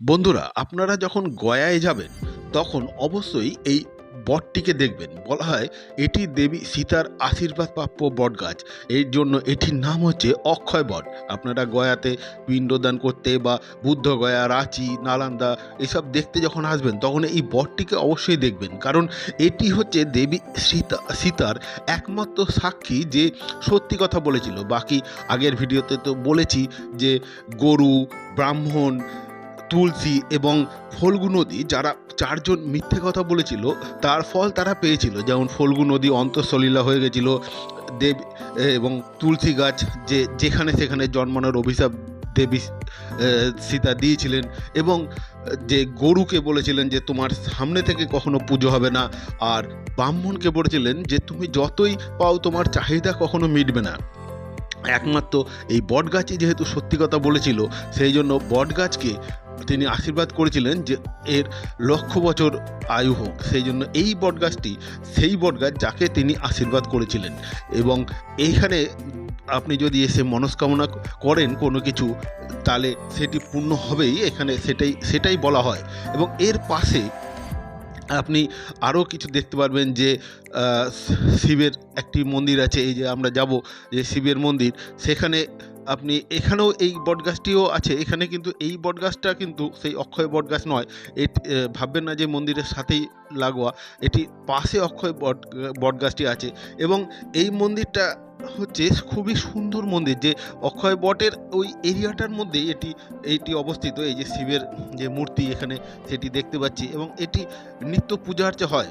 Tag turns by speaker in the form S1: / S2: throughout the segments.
S1: বন্ধুরা, আপনারা যখন গয়ায় যাবেন, তখন অবশ্যই এই বটটিকে দেখবেন। বলা হয়, এটি দেবী সীতার আশীর্বাদ প্রাপ্য বট গাছ। এই জন্য এটির নাম হচ্ছে অক্ষয় বট। আপনারা গয়াতে পিণ্ডদান করতে বা বুদ্ধ গয়া, রাঁচি, নালান্দা এসব দেখতে যখন আসবেন, তখন এই বটটিকে অবশ্যই দেখবেন। কারণ এটি হচ্ছে দেবী সীতা, সীতার একমাত্র সাক্ষী যে সত্যি কথা বলেছিল। বাকি আগের ভিডিওতে তো বলেছি যে গরু, ব্রাহ্মণ তুলসী এবং ফল্গু নদী, যারা চারজন মিথ্যে কথা বলেছিল, তার ফল তারা পেয়েছিল। যেমন ফল্গু নদী অন্তঃসলীলা হয়ে গেছিল, দেব এবং তুলসী গাছ যে, যেখানে সেখানে জন্মানোর অভিশাপ দেবী সীতা দিয়েছিলেন এবং যে গরুকে বলেছিলেন যে, তোমার সামনে থেকে কখনো পুজো হবে না। আর ব্রাহ্মণকে বলেছিলেন যে, তুমি যতই পাও, তোমার চাহিদা কখনো মিটবে না। একমাত্র এই বটগাছই যেহেতু সত্যি কথা বলেছিল, সেই জন্য বটগাছকে তিনি আশীর্বাদ করেছিলেন যে এর লক্ষ বছর আয়ু হোক। সেই জন্য এই বটগাছটি সেই বটগাছ যাকে তিনি আশীর্বাদ করেছিলেন। এবং এইখানে আপনি যদি এসে মনস্কামনা করেন কোনো কিছু, তাহলে সেটি পূর্ণ হবেই। এখানে সেটাই সেটাই বলা হয়। এবং এর পাশে আপনি আরও কিছু দেখতে পারবেন যে শিবের একটি মন্দির আছে। এই যে আমরা যাব যে শিবের মন্দির, সেখানে আপনি এখানেও এই বটগাছটিও আছে। এখানে কিন্তু এই বটগাছটা কিন্তু সেই অক্ষয় বটগাছ নয়। এটি ভাববেন না যে মন্দিরের সাথেই লাগোয়া। এটি পাশে অক্ষয় বট, বটগাছটি আছে এবং এই মন্দিরটা হচ্ছে খুবই সুন্দর মন্দির। যে অক্ষয় বটের ওই এরিয়াটার মধ্যে এটি এইটি অবস্থিত। এই যে শিবের যে মূর্তি এখানে সেটি দেখতে পাচ্ছি এবং এটি নিত্য পূজার্চা হয়।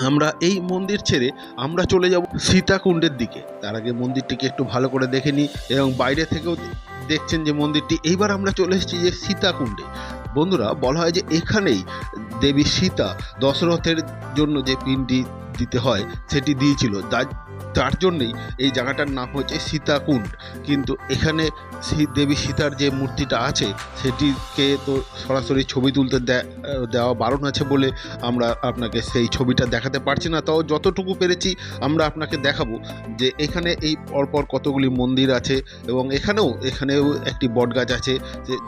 S1: আমরা এই মন্দির ছেড়ে আমরা চলে যাব সীতাকুণ্ডের দিকে। তার আগে মন্দিরটিকে একটু ভালো করে দেখে নিই এবং বাইরে থেকেও দেখছেন যে মন্দিরটি। এইবার আমরা চলে এসেছি যে সীতাকুণ্ডে। বন্ধুরা, বলা হয় যে এখানেই দেবী সীতা দশরথের জন্য যে পিনটি দিতে হয়, সেটি দিয়েছিল। তার তার জন্যই এই জায়গাটার নাম হচ্ছে সীতাকুণ্ড। কিন্তু এখানে দেবী সীতার যে মূর্তিটা আছে, সেটিকে তো সরাসরি ছবি তুলতে দেওয়া বারণ আছে বলে আমরা আপনাকে সেই ছবিটা দেখাতে পারছি না। তাও যতটুকু পেরেছি আমরা আপনাকে দেখাবো যে এখানে এই পরপর কতগুলি মন্দির আছে এবং এখানেও এখানেও একটি বটগাছ আছে।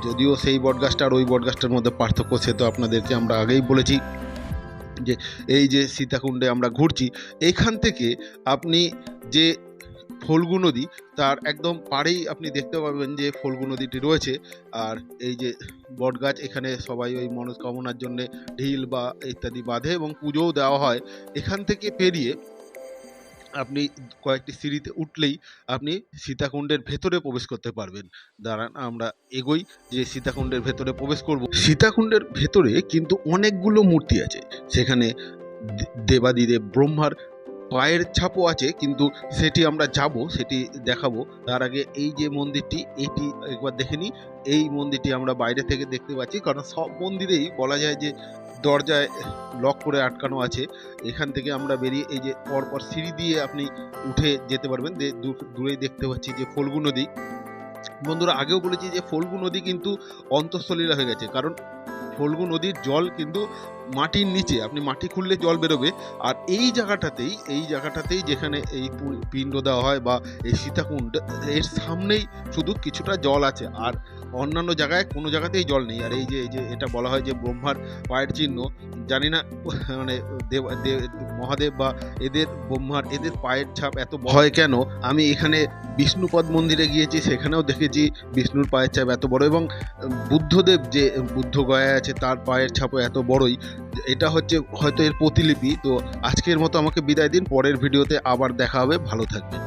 S1: যদিও সেই বটগাছটা আর ওই বটগাছটার মধ্যে পার্থক্য, সে তো আপনাদেরকে আমরা আগেই বলেছি। যে এই যে সীতাকুণ্ডে আমরা ঘুরছি, এখান থেকে আপনি যে ফল্গু নদী, তার একদম পাড়েই আপনি দেখতে পাবেন যে ফল্গু নদীটি রয়েছে। আর এই যে বটগাছ, এখানে সবাই ওই মনস্কামনার জন্য ঢিল বা ইত্যাদি বাঁধে এবং পুজোও দেওয়া হয়। এখান থেকে পেরিয়ে আপনি কয়েকটি সিঁড়িতে উঠলেই আপনি সীতাকুণ্ডের ভেতরে প্রবেশ করতে পারবেন। দাঁড়ান, আমরা এগোই, যে সীতাকুণ্ডের ভেতরে প্রবেশ করব। সীতাকুণ্ডের ভেতরে কিন্তু অনেকগুলো মূর্তি আছে। সেখানে দেবাদিদেব ব্রহ্মার পায়ের ছাপও আছে, কিন্তু সেটি আমরা যাব, সেটি দেখাবো। তার আগে এই যে মন্দিরটি, এটি একবার দেখে নিই। এই মন্দিরটি আমরা বাইরে থেকে দেখতে পাচ্ছি, কারণ সব মন্দিরেই বলা যায় যে দরজায় লক করে আটকানো আছে। এখান থেকে আমরা বেরিয়ে এই যে পরপর সিঁড়ি দিয়ে আপনি উঠে যেতে পারবেন। দূরেই দেখতে পাচ্ছি যে ফল্গু নদী। বন্ধুরা, আগেও বলেছি যে ফল্গু নদী কিন্তু অন্তঃস্থলীলা হয়ে গেছে, কারণ ফল্গু নদীর জল কিন্তু মাটির নিচে আপনি মাটি খুললে জল বেরোবে। আর এই জায়গাটাতেই এই জায়গাটাতেই যেখানে এই পিণ্ড দেওয়া হয় বা এই সীতাকুণ্ড এর সামনেই শুধু কিছুটা জল আছে। আর অন্যান্য জায়গায় কোনো জায়গাতেই জল নেই। আর এই যে এই যে এটা বলা হয় যে ব্রহ্মার পায়ের চিহ্ন জানি না মানে দেব মহাদেব বা এদের ব্রহ্মার এদের পায়ের ছাপ এত ভয় কেন? আমি এখানে বিষ্ণুপদ মন্দিরে গিয়েছি সেখানেও দেখেছি বিষ্ণুর পায়ের ছাপ এত বড় এবং বুদ্ধদেব যে বুদ্ধ গয়ায় আছে তার পায়ের ছাপও এত বড়ই। এটা হচ্ছে হয়তো এর প্রতিলিপি, তো আজকের মতো আমাকে বিদায় দিন, পরের ভিডিওতে আবার দেখা হবে, ভালো থাকবেন।